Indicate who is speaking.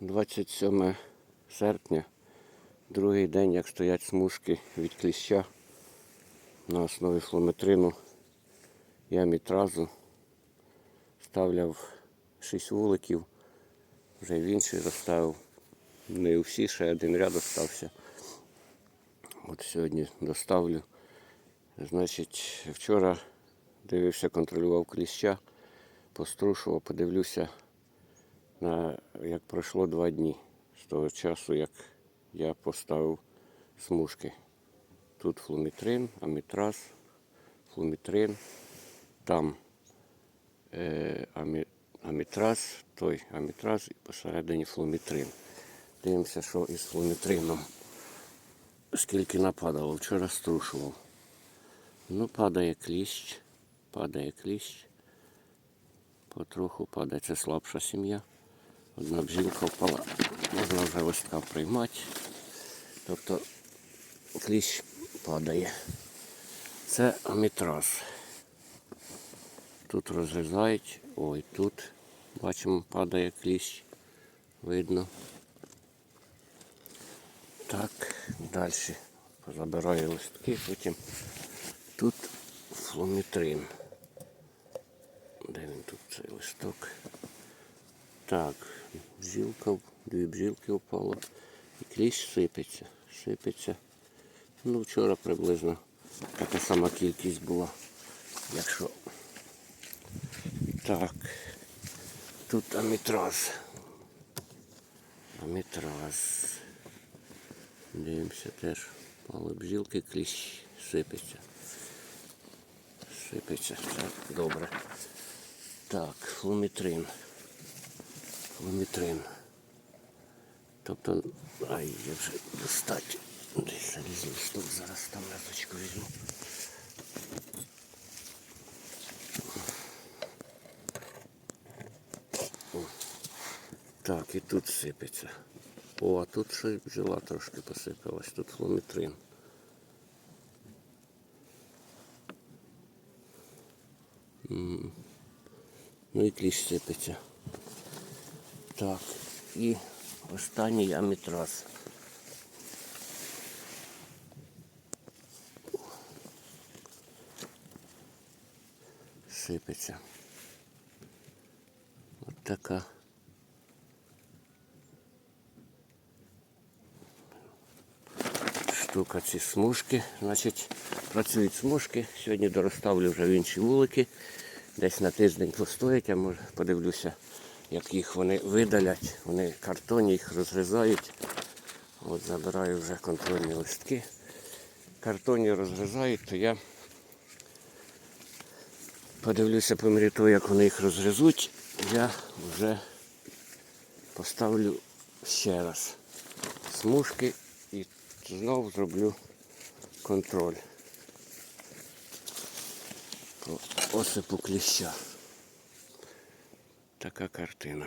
Speaker 1: 27 серпня, другий день, як стоять смужки від кліща на основі флометрину і амітразу. Ставляв 6 вуликів, вже в інший розставив. Не всі, ще один ряд остався. От сьогодні доставлю. Значить, вчора дивився, контролював кліща, пострушував, подивлюся, як пройшло два дні з того часу, як я поставив смужки. Тут флумітрин, амітраз, флумітрин, там е, амі, амітраз, той амітраз і посередині флумітрин. Дивимося, що із флумітрином. Скільки нападало, вчора струшував. Ну, падає кліщ, падає кліщ. Потроху падає. Це слабша сім'я. Одна бжілка впала, можна вже листка приймати. Тобто кліщ падає. Це амітраз. Тут розрізають. Ой, тут бачимо, падає кліщ. Видно. Так, далі позабираю листки, потім тут фломітрин. Де він тут цей листок? Так, бжілка, дві бжілки впало. І кліщ сипеться, сипеться. Ну, вчора приблизно така сама кількість була. Якщо так, тут амітраз. Амітраз. Дивимося теж. Мали бжілки, кліщ сипеться. Сипеться. Так, добре. Так, флумітрин. Флумітрин. Тобто, ай, я вже достать. Десь залізний стол, зараз там разочку візьму. О. Так, і тут сипеться. О, а тут ще бджола трошки посипалась, тут фломітрин. Ну і кліщ сипеться. Так, і останній амітраз. Сипеться. От така. штука ці смужки. Значить, працюють смужки. Сьогодні дороставлю вже в інші вулики. Десь на тиждень постоять, я може подивлюся, як їх вони видалять. Вони картонні їх розрізають. От забираю вже контрольні листки. Картонні розрізають, то я подивлюся по мірі того, як вони їх розрізуть, я вже поставлю ще раз смужки і знову зроблю контроль по осипу кліща. Така картина.